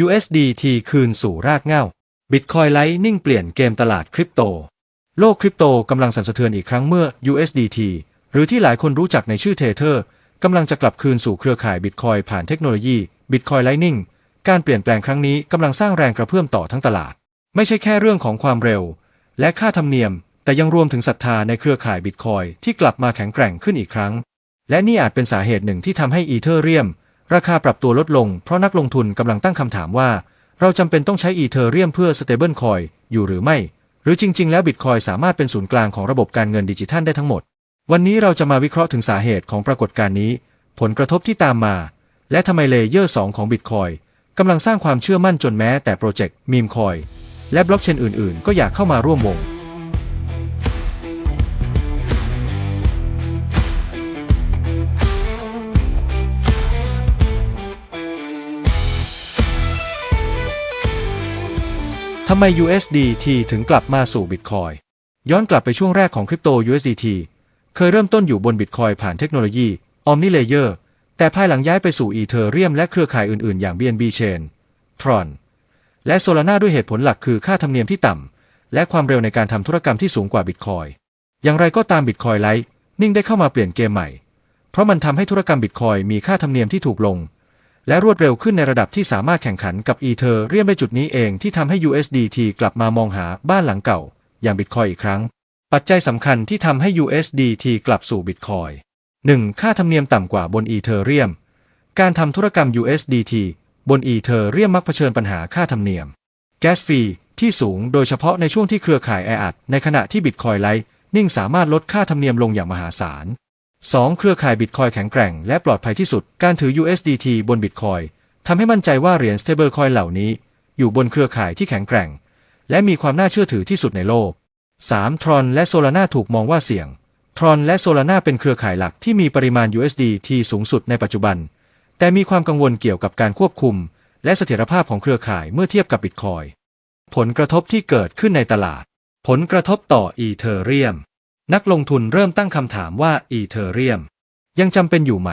USDT คืนสู่รากเง้า Bitcoin Lightning เปลี่ยนเกมตลาดคริปโต โลกคริปโตกำลังสั่นสะเทือนอีกครั้งเมื่อ USDT หรือที่หลายคนรู้จักในชื่อ Tether กำลังจะกลับคืนสู่เครือข่าย Bitcoin ผ่านเทคโนโลยี Bitcoin Lightning การเปลี่ยนแปลงครั้งนี้กำลังสร้างแรงกระเพื่อมต่อทั้งตลาด ไม่ใช่แค่เรื่องของความเร็ว และค่าธรรมเนียม แต่ยังรวมถึงศรัทธาในเครือข่าย Bitcoin ที่กลับมาแข็งแกร่งขึ้นอีกครั้ง และนี่อาจเป็นสาเหตุหนึ่งที่ทำให้อีเธอเรียม ราคาปรับตัวลดลงเพราะนักลงทุนกำลังตั้งคำถามว่า เราจำเป็นต้องใช้อีเธอเรียมเพื่อ stable coin อยู่หรือไม่ หรือจริง ๆ แล้วบิตคอยสามารถเป็นศูนย์กลางของระบบการเงินดิจิทัลได้ทั้งหมด วันนี้เราจะมาวิเคราะห์ถึงสาเหตุของปรากฏการณ์นี้ ผลกระทบที่ตามมา และทำไมเลเยอร์ 2 ของบิตคอยกำลังสร้างความเชื่อมั่นจนแม้แต่โปรเจกต์มีมคอยและบล็อกเชนอื่น ๆ ก็อยากเข้ามาร่วมวงำไม USDT ถึงกลับมาสู่ Bitcoin ย้อนกลับไปช่วงแรกของคริปโต USDT เคยเริ่มต้นอยู่บน Bitcoin ผ่านเทคโนโลยี Omni Layer แต่ภายหลังย้ายไปสู่ Ethereum และเครือข่ายอื่น ๆ อย่าง BNB Chain Tron และ Solana ด้วยเหตุผลหลักคือค่าธรรมเนียมที่ต่ำ และความเร็วในการทำธุรกรรมที่สูงกว่า Bitcoin อย่างไรก็ตาม Bitcoin Lightning ได้เข้ามาเปลี่ยนเกมใหม่ เพราะมันทำให้ธุรกรรม Bitcoin มีค่าธรรมเนียมที่ถูกลง และรวดเร็วขึ้นในระดับที่สามารถแข่งขันกับอีเธอเรียมได้จุดนี้เองที่ทำให้ USDT กลับมามองหาบ้านหลังเก่า อย่าง Bitcoin อีกครั้ง ปัจจัยสำคัญที่ทำให้ USDT กลับสู่ Bitcoin 1. ค่าธรรมเนียมต่ำกว่าบนอีเธอเรียม การทำธุรกรรม USDT บนอีเธอเรียมมักเผชิญปัญหาค่าธรรมเนียม แก๊สฟรีที่สูงโดยเฉพาะในช่วงที่เครือข่ายแออัดในขณะที่ Bitcoin Lightning สามารถลดค่าธรรมเนียมลงอย่างมหาศาล 2. เครือข่ายบิตคอยแข็งแกร่งและปลอดภัยที่สุด การถือ USDT บนบิตคอยทำให้มั่นใจว่าเหรียญ stablecoin เหล่านี้ อยู่บนเครือข่ายที่แข็งแกร่ง และมีความน่าเชื่อถือที่สุดในโลก 3. Tron และ Solana ถูกมองว่าเสี่ยง Tron และ Solana เป็นเครือข่ายหลักที่มีปริมาณ USDT สูงสุดในปัจจุบัน แต่มีความกังวลเกี่ยวกับการควบคุม และเสถียรภาพของเครือข่ายเมื่อเทียบกับบิตคอยผลกระทบที่เกิดขึ้นในตลาด ผลกระทบต่ออีเธอเรียม นักลงทุนเริ่มตั้งคำถามว่าอีเธอเรียม ยังจำเป็นอยู่ไหม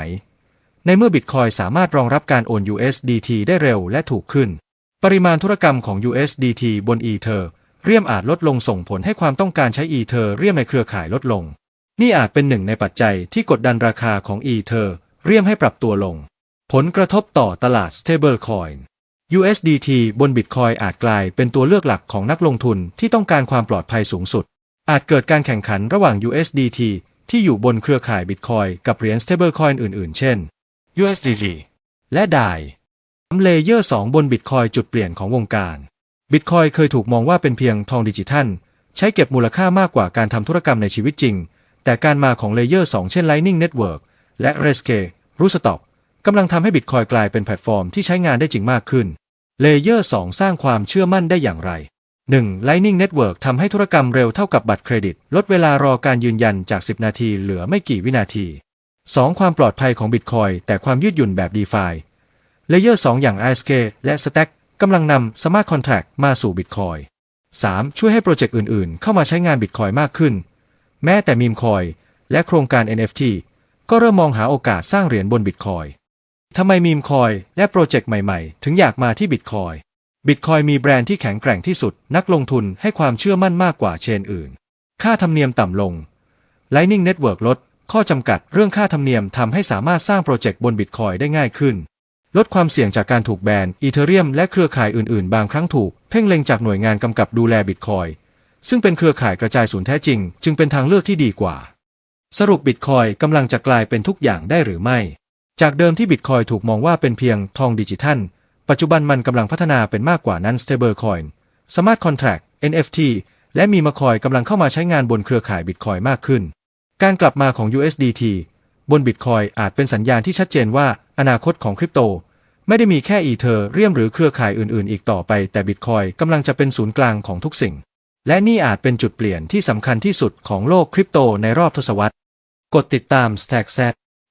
ในเมื่อบิตคอยสามารถรองรับการโอน USDT ได้เร็วและถูกขึ้น ปริมาณธุรกรรมของ USDT บนอีเธอเรียมอาจลดลงส่งผลให้ความต้องการใช้อีเธอเรียมในเครือข่ายลดลง นี่อาจเป็นหนึ่งในปัจจัยที่กดดันราคาของอีเธอเรียมให้ปรับตัวลง ผลกระทบต่อตลาด Stablecoin USDT บน Bitcoin อาจกลายเป็นตัวเลือกหลักของนักลงทุนที่ต้องการความปลอดภัยสูงสุด อาจเกิดการแข่งขันระหว่าง USDT ที่อยู่บนเครือข่าย Bitcoin กับเหรียญ Stablecoin อื่นๆ เช่น USDT และ DAI เลเยอร์ 2 บน Bitcoin จุดเปลี่ยนของวงการ Bitcoin เคยถูกมองว่าเป็นเพียงทองดิจิทัล ใช้เก็บมูลค่ามากกว่าการทำธุรกรรมในชีวิตจริง แต่การมาของเลเยอร์ 2 เช่น Lightning Network และ Reske r o o s t o c k กำลังทำให้ Bitcoin กลายเป็นแพลตฟอร์มที่ใช้งานได้จริงมากขึ้นเลเยอร์ 2 สร้างความเชื่อมั่นได้อย่างไร 1. Lightning Network ทำให้ธุรกรรมเร็วเท่ากับบัตรเครดิต ลดเวลารอการยืนยันจาก 10 นาทีเหลือไม่กี่วินาที 2. ความปลอดภัยของ Bitcoin แต่ความยืดหยุ่นแบบ DeFi เลเยอร์2อย่าง ISK และ Stack กำลังนำ Smart Contract มาสู่ Bitcoin 3. ช่วยให้โปรเจกต์อื่นๆ เข้ามาใช้งาน Bitcoin มากขึ้น แม้แต่มีมคอยและโครงการ NFT ก็เริ่มมองหาโอกาสสร้างเหรียญบน Bitcoin ทำไมมีมคอยและโปรเจกต์ใหม่ๆ ถึงอยากมาที่ Bitcoin บิตคอยมีแบรนด์ที่แข็งแกร่งที่สุด นักลงทุนให้ความเชื่อมั่นมากกว่าเชนอื่น ค่าธรรมเนียมต่ำลง Lightning Network ลด ข้อจำกัดเรื่องค่าธรรมเนียมทำให้สามารถสร้างโปรเจกต์บนบิตคอยได้ง่ายขึ้น ลดความเสี่ยงจากการถูกแบนอีเทเรียมและเครือข่ายอื่นๆ บางครั้งถูก เพ่งเล็งจากหน่วยงานกำกับดูแลบิตคอยซึ่งเป็นเครือข่ายกระจายศูนย์แท้จริง จึงเป็นทางเลือกที่ดีกว่า สรุปบิตคอยกำลังจะกลายเป็นทุกอย่างได้หรือไม่ จากเดิมที่บิตคอยถูกมองว่าเป็นเพียงทองดิจิทัล ปัจจุบันมันกำลังพัฒนาเป็นมากกว่านั้น stablecoin smart contract NFT และมีมาคอยกำลังเข้ามาใช้งานบนเครือข่ายบิตคอยมากขึ้น การกลับมาของ USDT บนบิตคอยอาจเป็นสัญญาณที่ชัดเจนว่าอนาคตของคริปโต ไม่ได้มีแค่อีเธอเรียมหรือเครือข่ายอื่นๆ อีกต่อไปแต่บิตคอยกำลังจะเป็นศูนย์กลางของทุกสิ่ง และนี่อาจเป็นจุดเปลี่ยนที่สำคัญที่สุดของโลกคริปโตในรอบทศวรรษ กดติดตาม StackZ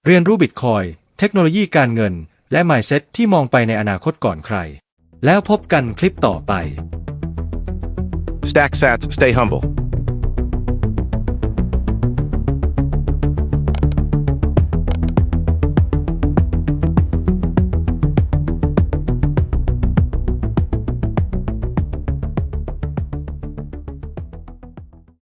เรียนรู้บิตคอยเทคโนโลยีการเงิน และ Mindset ที่มองไปในอนาคตก่อนใคร แล้วพบกันคลิปต่อไป Stack Sats, stay humble.